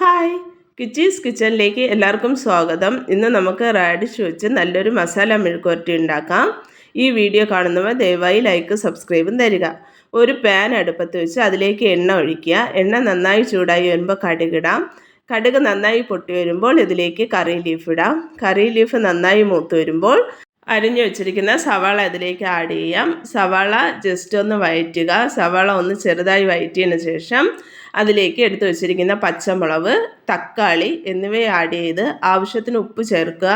Hi. കിച്ചീസ് കിച്ചണിലേക്ക് എല്ലാവർക്കും സ്വാഗതം. ഇന്ന് നമുക്ക് റാഡിഷ് വെച്ച് നല്ലൊരു മസാല മെഴുക്കുവരട്ടി ഉണ്ടാക്കാം. ഈ വീഡിയോ കാണുന്നവർ ദയവായി ലൈക്ക് സബ്സ്ക്രൈബും തരിക. ഒരു പാൻ അടുപ്പത്ത് വെച്ച് അതിലേക്ക് എണ്ണ ഒഴിക്കുക. എണ്ണ നന്നായി ചൂടായി വരുമ്പോൾ കടുകിടാം കടുക് നന്നായി പൊട്ടി വരുമ്പോൾ ഇതിലേക്ക് കറി ലീഫ് ഇടാം. കറി ലീഫ് നന്നായി മൂത്ത് വരുമ്പോൾ അരിഞ്ഞു വെച്ചിരിക്കുന്ന സവാള അതിലേക്ക് ആഡ് ചെയ്യാം. സവാള ജസ്റ്റ് ഒന്ന് വയറ്റുക സവാള ഒന്ന് ചെറുതായി വയറ്റിയതിന് ശേഷം അതിലേക്ക് എടുത്തു വച്ചിരിക്കുന്ന പച്ചമുളക് തക്കാളി എന്നിവ ആഡ് ചെയ്ത് ആവശ്യത്തിന് ഉപ്പ് ചേർക്കുക.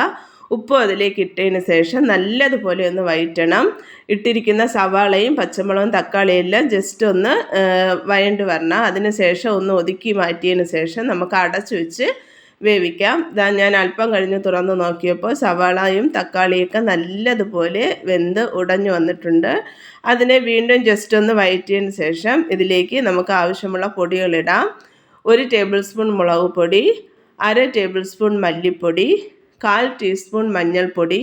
ഉപ്പ് അതിലേക്ക് ഇട്ടതിന് ശേഷം നല്ലതുപോലെ ഒന്ന് വയറ്റണം. ഇട്ടിരിക്കുന്ന സവാളയും പച്ചമുളകും തക്കാളിയും എല്ലാം ജസ്റ്റ് ഒന്ന് വയണ്ട് വരണം. അതിന് ശേഷം ഒന്ന് ഒതുക്കി മാറ്റിയതിന് ശേഷം നമുക്ക് അടച്ചു വെച്ച് വേവിക്കാം. ഇതാ ഞാൻ അല്പം കഴിഞ്ഞ് തുറന്ന് നോക്കിയപ്പോൾ സവാളയും തക്കാളിയൊക്കെ നല്ലതുപോലെ വെന്ത് ഉടഞ്ഞു വന്നിട്ടുണ്ട്. അതിനെ വീണ്ടും ജസ്റ്റ് ഒന്ന് വയറ്റിയതിന് ശേഷം ഇതിലേക്ക് നമുക്ക് ആവശ്യമുള്ള പൊടികളിടാം ഒരു ടേബിൾ സ്പൂൺ മുളക് പൊടി അര ടേബിൾ സ്പൂൺ മല്ലിപ്പൊടി കാൽ ടീസ്പൂൺ മഞ്ഞൾപ്പൊടി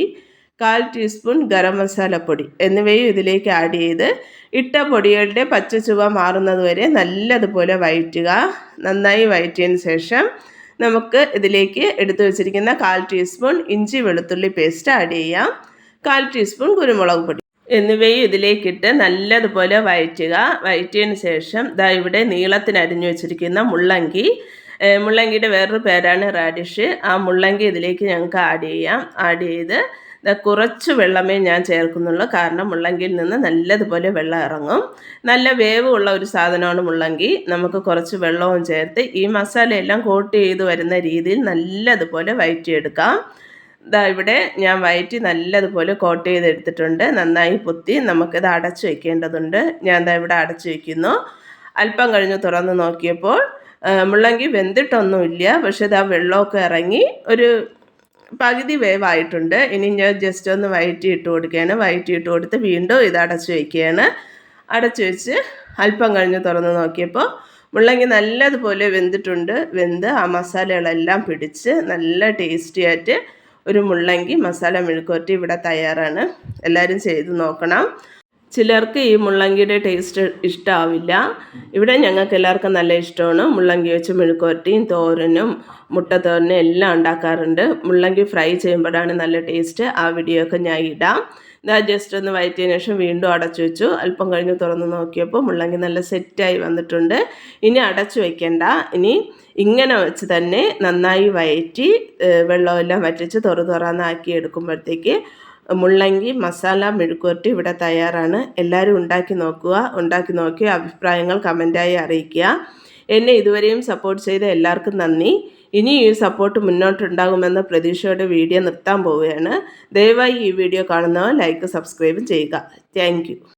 കാൽ ടീസ്പൂൺ ഗരം മസാലപ്പൊടി എന്നിവയും ഇതിലേക്ക് ആഡ് ചെയ്ത് ഇട്ട പൊടികളുടെ പച്ച ചുവ മാറുന്നതുവരെ നല്ലതുപോലെ വയറ്റുക. നന്നായി വയറ്റിയതിന് ശേഷം നമുക്ക് ഇതിലേക്ക് എടുത്തു വെച്ചിരിക്കുന്ന കാൽ ടീസ്പൂൺ ഇഞ്ചി വെളുത്തുള്ളി പേസ്റ്റ് ആഡ് ചെയ്യാം. കാൽ ടീസ്പൂൺ കുരുമുളക് പൊടി. എന്നിവയും ഇതിലേക്കിട്ട് നല്ലതുപോലെ വയറ്റുക വയറ്റിയതിന് ശേഷം ദാ ഇവിടെ നീളത്തിന് അരിഞ്ഞു വെച്ചിരിക്കുന്ന മുള്ളങ്കി. മുള്ളങ്കിയുടെ വേറൊരു പേരാണ് റാഡിഷ് ആ മുള്ളങ്കി ഇതിലേക്ക് ഞങ്ങൾക്ക് ആഡ് ചെയ്യാം. ആഡ് ചെയ്ത് കുറച്ച് വെള്ളമേ ഞാൻ ചേർക്കുന്നുള്ളൂ. കാരണം മുള്ളങ്കിയിൽ നിന്ന് നല്ലതുപോലെ വെള്ളം ഇറങ്ങും. നല്ല വേവുള്ള ഒരു സാധനമാണ് മുള്ളങ്കി. നമുക്ക് കുറച്ച് വെള്ളവും ചേർത്ത് ഈ മസാലയെല്ലാം കോട്ട് ചെയ്ത് വരുന്ന രീതിയിൽ നല്ലതുപോലെ വയറ്റിയെടുക്കാം. ഇതാ ഇവിടെ ഞാൻ വയറ്റി നല്ലതുപോലെ കോട്ട് ചെയ്തെടുത്തിട്ടുണ്ട്. നന്നായി പൊത്തി നമുക്കിത് അടച്ചു വയ്ക്കേണ്ടതുണ്ട് ഞാൻ ഇതാ ഇവിടെ അടച്ചു വയ്ക്കുന്നു അല്പം കഴിഞ്ഞ് തുറന്ന് നോക്കിയപ്പോൾ മുള്ളങ്കി വെന്തിട്ടൊന്നുമില്ല. പക്ഷേ ആ വെള്ളമൊക്കെ ഇറങ്ങി ഒരു പകുതി വേവായിട്ടുണ്ട്. ഇനി ഞാൻ ജസ്റ്റ് ഒന്ന് വയറ്റി ഇട്ട് കൊടുക്കുകയാണ്. വയറ്റി ഇട്ട് കൊടുത്ത് വീണ്ടും ഇത് അടച്ച് വയ്ക്കുകയാണ് അടച്ച് വെച്ച് അല്പം കഴിഞ്ഞ് തുറന്ന് നോക്കിയപ്പോൾ മുള്ളങ്ങി നല്ലതുപോലെ വെന്തിട്ടുണ്ട്. വെന്ത് ആ മസാലകളെല്ലാം പിടിച്ച് നല്ല ടേസ്റ്റി ആയിട്ട് ഒരു മുള്ളങ്കി മസാല മെഴുക്കുവരട്ടി ഇവിടെ തയ്യാറാണ്. എല്ലാവരും ചെയ്ത് നോക്കണം. ചിലർക്ക് ഈ മുള്ളങ്കിയുടെ ടേസ്റ്റ് ഇഷ്ടമാവില്ല ഇവിടെ ഞങ്ങൾക്ക് എല്ലാവർക്കും നല്ല ഇഷ്ടമാണ്. മുള്ളങ്കി വെച്ച് മെഴുക്കുവരട്ടിയും തോരനും മുട്ടത്തോരനും എല്ലാം ഉണ്ടാക്കാറുണ്ട്. മുള്ളങ്കി ഫ്രൈ ചെയ്യുമ്പോഴാണ് നല്ല ടേസ്റ്റ് ആ വീഡിയോ ഒക്കെ ഞാൻ ഇടാം. ഇതാ ജസ്റ്റ് ഒന്ന് വയറ്റിയതിന് ശേഷം വീണ്ടും അടച്ചു വെച്ചു. അല്പം കഴിഞ്ഞ് തുറന്ന് നോക്കിയപ്പോൾ മുള്ളങ്കി നല്ല സെറ്റായി വന്നിട്ടുണ്ട്. ഇനി അടച്ചു വയ്ക്കേണ്ട ഇനി ഇങ്ങനെ വെച്ച് തന്നെ നന്നായി വയറ്റി വെള്ളമെല്ലാം വറ്റിച്ച് തുറ തുറന്നാക്കി എടുക്കുമ്പോഴത്തേക്ക് മുള്ളങ്കി മസാല മെഴുക്കുവരട്ടി ഇവിടെ തയ്യാറാണ്. എല്ലാവരും ഉണ്ടാക്കി നോക്കുക ഉണ്ടാക്കി നോക്കി അഭിപ്രായങ്ങൾ കമന്റായി അറിയിക്കുക. എന്നെ ഇതുവരെയും സപ്പോർട്ട് ചെയ്ത എല്ലാവർക്കും നന്ദി. ഇനി ഈ സപ്പോർട്ട് മുന്നോട്ടുണ്ടാകുമെന്ന പ്രതീക്ഷയോടെ വീഡിയോ നിർത്താൻ പോവുകയാണ്. ദയവായി ഈ വീഡിയോ കാണുന്നവർ ലൈക്ക് സബ്സ്ക്രൈബ് ചെയ്യുക. താങ്ക്